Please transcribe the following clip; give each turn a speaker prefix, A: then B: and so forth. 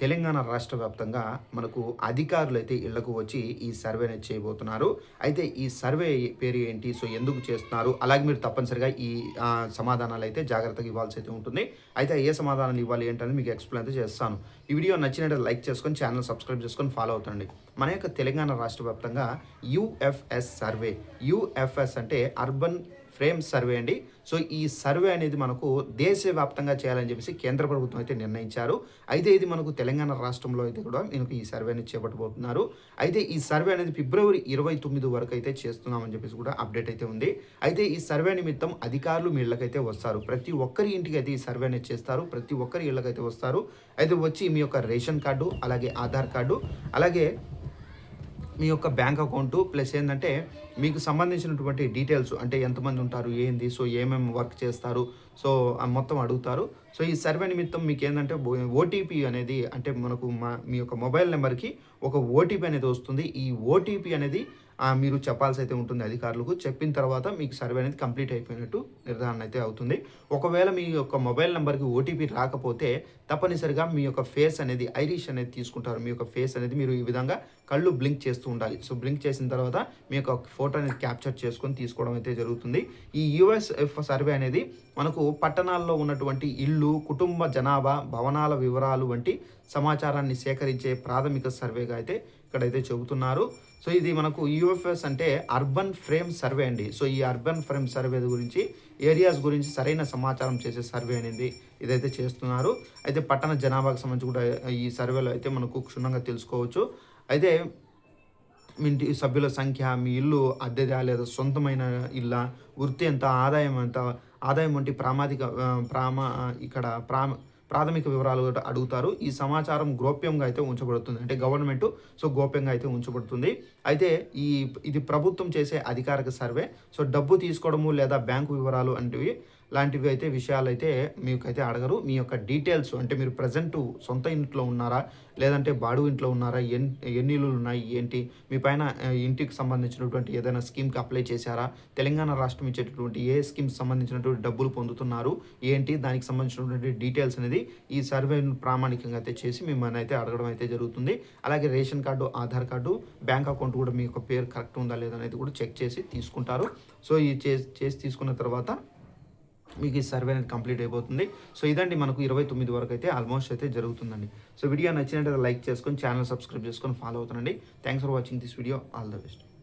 A: తెలంగాణ రాష్ట్ర వ్యాప్తంగా మనకు అధికారులు అయితే ఇళ్ళకు వచ్చి ఈ సర్వే అనేది చేయబోతున్నారు. అయితే ఈ సర్వే పేరు ఏంటి? సో ఎందుకు చేస్తున్నారు? అలాగే మీరు తప్పనిసరిగా ఈ సమాధానాలు అయితే జాగ్రత్తగా ఇవ్వాల్సి అయితే ఉంటుంది. అయితే ఏ సమాధానాలు ఇవ్వాలి ఏంటని మీకు ఎక్స్ప్లెయిన్ అయితే చేస్తాను. ఈ వీడియో నచ్చినట్టు లైక్ చేసుకొని ఛానల్ సబ్స్క్రైబ్ చేసుకొని ఫాలో అవుతండి. మన యొక్క తెలంగాణ రాష్ట్ర వ్యాప్తంగా యుఎఫ్ఎస్ సర్వే. యుఎఫ్ఎస్ అంటే అర్బన్ ఫ్రేమ్ సర్వే అండి. సో ఈ సర్వే అనేది మనకు దేశవ్యాప్తంగా చేయాలని చెప్పేసి కేంద్ర ప్రభుత్వం అయితే నిర్ణయించారు. అయితే ఇది మనకు తెలంగాణ రాష్ట్రంలో అయితే కూడా నేను ఈ సర్వే అనేది చేపట్టబోతున్నారు. అయితే ఈ సర్వే అనేది ఫిబ్రవరి ఇరవై తొమ్మిది వరకు అయితే చేస్తున్నామని చెప్పేసి కూడా అప్డేట్ అయితే ఉంది. అయితే ఈ సర్వే నిమిత్తం అధికారులు మీ ఇళ్ళకైతే వస్తారు. ప్రతి ఒక్కరి ఇంటికి అయితే ఈ సర్వే అనేది చేస్తారు. ప్రతి ఒక్కరి ఇళ్ళకైతే వస్తారు. అయితే వచ్చి మీ యొక్క రేషన్ కార్డు అలాగే ఆధార్ కార్డు అలాగే మీ యొక్క బ్యాంక్ అకౌంట్ ప్లస్ ఏంటంటే మీకు సంబంధించినటువంటి డీటెయిల్స్ అంటే ఎంతమంది ఉంటారు ఏంది సో ఏమేమి వర్క్ చేస్తారు సో మొత్తం అడుగుతారు. సో ఈ సర్వే నిమిత్తం మీకు ఏంటంటే ఓటీపీ అనేది అంటే మనకు మా మీ యొక్క మొబైల్ నెంబర్కి ఒక ఓటీపీ అనేది వస్తుంది. ఈ ఓటీపీ అనేది మీరు చెప్పాల్సి అయితే ఉంటుంది అధికారులకు. చెప్పిన తర్వాత మీకు సర్వే అనేది కంప్లీట్ అయిపోయినట్టు నిర్ధారణ అయితే అవుతుంది. ఒకవేళ మీ యొక్క మొబైల్ నెంబర్కి ఓటీపీ రాకపోతే తప్పనిసరిగా మీ యొక్క ఫేస్ అనేది ఐరిష్ అనేది తీసుకుంటారు. మీ యొక్క ఫేస్ అనేది మీరు ఈ విధంగా కళ్ళు బ్లింక్ చేస్తూ ఉండాలి. సో బ్లింక్ చేసిన తర్వాత మీ యొక్క ఫోటో అనేది క్యాప్చర్ చేసుకొని తీసుకోవడం అయితే జరుగుతుంది. ఈ యుఎస్ఎఫ్ సర్వే అనేది మనకు పట్టణాల్లో ఉన్నటువంటి ఇల్లు కుటుంబ జనాభా భవనాల వివరాలు వంటి సమాచారాన్ని సేకరించే ప్రాథమిక సర్వేగా అయితే ఇక్కడైతే చెబుతున్నారు. సో ఇది మనకు యూఎఫ్ఎస్ అంటే అర్బన్ ఫ్రేమ్ సర్వే అండి. సో ఈ అర్బన్ ఫ్రేమ్ సర్వే గురించి ఏరియాస్ గురించి సరైన సమాచారం చేసే సర్వే అనేది ఇదైతే చేస్తున్నారు. అయితే పట్టణ జనాభాకు సంబంధించి కూడా ఈ సర్వేలో అయితే మనకు క్షుణ్ణంగా తెలుసుకోవచ్చు. అయితే మీ ఇంటి సభ్యుల సంఖ్య మీ ఇల్లు అద్దెదా లేదా సొంతమైన ఇల్ల? వృత్తి ఎంత? ఆదాయం ఎంత? ఆదాయం వంటి ప్రామాదిక ప్రామా ఇక్కడ ప్రామ ప్రాథమిక వివరాలు అడుగుతారు. ఈ సమాచారం గోప్యంగా అయితే ఉంచబడుతుంది. అంటే గవర్నమెంట్ సో గోప్యంగా అయితే ఉంచబడుతుంది. అయితే ఈ ఇది ప్రభుత్వం చేసే అధికారిక సర్వే. సో డబ్బు తీసుకోవడము లేదా బ్యాంకు వివరాలు వంటివి లాంటివి అయితే విషయాలు అయితే మీకైతే అడగరు. మీ యొక్క డీటెయిల్స్ అంటే మీరు ప్రజెంట్ సొంత ఇంట్లో ఉన్నారా? లేదంటే బాడు ఇంట్లో ఉన్నారా? ఎన్ ఎన్ని ఇల్లులు ఉన్నాయి? ఏంటి? మీ పైన ఇంటికి సంబంధించినటువంటి ఏదైనా స్కీమ్కి అప్లై చేశారా? తెలంగాణ రాష్ట్రం ఇచ్చేటటువంటి ఏ స్కీమ్కి సంబంధించినటువంటి డబ్బులు పొందుతున్నారు? ఏంటి? దానికి సంబంధించినటువంటి డీటెయిల్స్ అనేది ఈ సర్వేను ప్రామాణికంగా అయితే చేసి మిమ్మల్ని అయితే అడగడం అయితే జరుగుతుంది. అలాగే ration card Aadhaar card bank account కూడా మీ యొక్క పేరు కరెక్ట్ ఉందా లేదా అనేది కూడా చెక్ చేసి తీసుకుంటారు. సో ఈ చేసి చేసి తీసుకున్న తర్వాత మీకు ఈ సర్వే అనేది కంప్లీట్ అయిపోతుంది. సో ఇదండి మనకు ఇరవై తొమ్మిది వరకు అయితే ఆల్మోస్ట్ అయితే జరుగుతుందండి. సో వీడియో నచ్చినట్టు లైక్ చేసుకొని ఛానల్ సబ్స్క్రైబ్ చేసుకొని ఫాలో అవుతానండి thanks for watching this video all the best